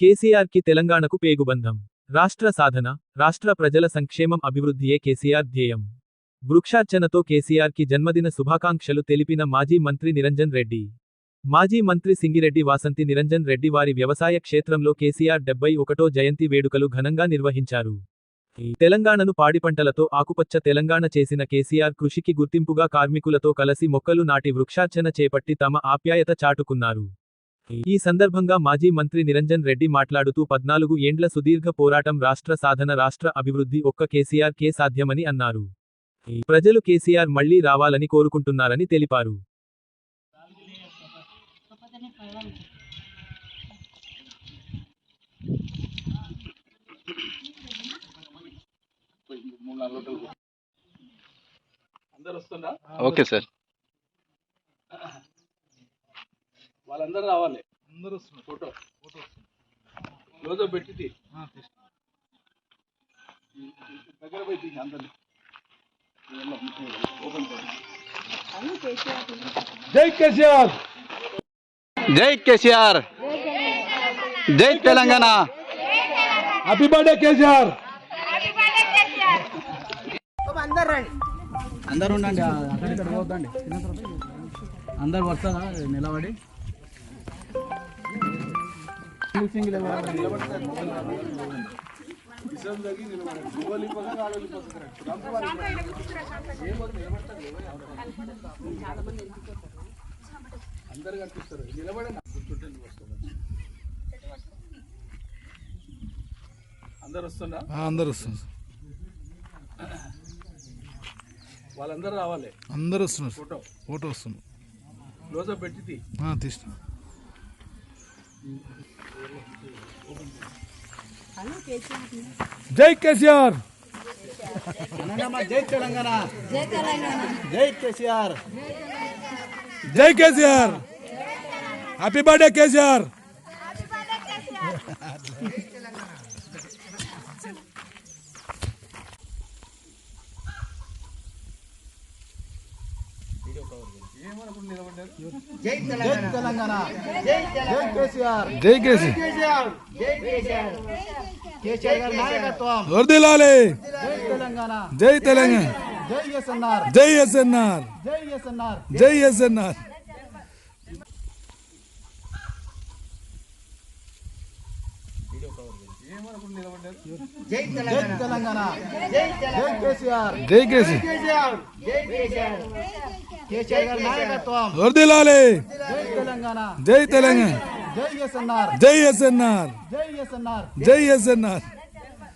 కేసీఆర్కి తెలంగాణకు పేగుబంధం. రాష్ట్ర సాధన రాష్ట్ర ప్రజల సంక్షేమం అభివృద్ధియే కేసీఆర్ ధ్యేయం. వృక్షార్చనతో కేసీఆర్కి జన్మదిన శుభాకాంక్షలు తెలిపిన మాజీ మంత్రి నిరంజన్ రెడ్డి. మాజీ మంత్రి సింగిరెడ్డి వాసంతి నిరంజన్ రెడ్డి వారి వ్యవసాయ క్షేత్రంలో కేసీఆర్ డెబ్బై ఒకటో జయంతి వేడుకలు ఘనంగా నిర్వహించారు. తెలంగాణను పాడిపంటలతో ఆకుపచ్చ తెలంగాణ చేసిన కేసీఆర్ కృషికి గుర్తింపుగా కార్మికులతో కలసి మొక్కలు నాటి వృక్షార్చన చేపట్టి తమ ఆప్యాయత చాటుకున్నారు. ఈ సందర్భంగా మాజీ మంత్రి నిరంజన్ రెడ్డి మాట్లాడుతూ పద్నాలుగు ఏండ్ల సుదీర్ఘ పోరాటం రాష్ట్ర సాధన రాష్ట్ర అభివృద్ధి ఒక్క కేసీఆర్ కే సాధ్యమని అన్నారు. ప్రజలు కేసీఆర్ మళ్ళీ రావాలని కోరుకుంటున్నారని తెలిపారు. Okay sir. వాళ్ళందరూ రావాలి. అందరూ వస్తున్నారు. ఫోటో. ఫోటో క్లోజ్ పెట్టి తీ. దగ్గర పోయి తీసి అందరినీ. ఓపెన్ జై కేసీఆర్! జై కేసీఆర్! జై తెలంగాణ! Happy birthday KCR! అందరు ఉండండి అక్కడిక్కడ పోతండి అందరు వస్తారా? నిలబడి. అందరు కనిపిస్తారు నిలబడి. అందరు అందరు వస్తున్నారు వాళ్ళందరూ రావాలి. అందరు వస్తున్నారు ఫోటో. ఫోటో వస్తున్నారు. క్లోజ్ పెట్టి. తీసిన జై కేసీఆర్ జై తెలంగాణ జై కేసీఆర్ జై కేసీఆర్ హ్యాపీ బర్త్డే కేసీఆర్ జై తెలంగాణ జై కేసీఆర్ జై కేసీ కేసీఆర్ గారి నాయకత్వం వర్దిలాలి జై తెలంగాణ జై తెలంగాణ జై ఎస్ఎన్ఆర్ జై ఎస్ఎన్ఆర్ జై ఎస్ఎన్ఆర్ జై ఎస్ఎన్ఆర్ జై తెలంగాణ జై కేసీఆర్ జై కేసీ కేసీఆర్ గారి నాయకత్వం వర్దిలాలి. జై తెలంగాణ. జై ఎస్ఎన్ఆర్. జై ఎస్ఎన్ఆర్. జై ఎస్ఎన్ఆర్.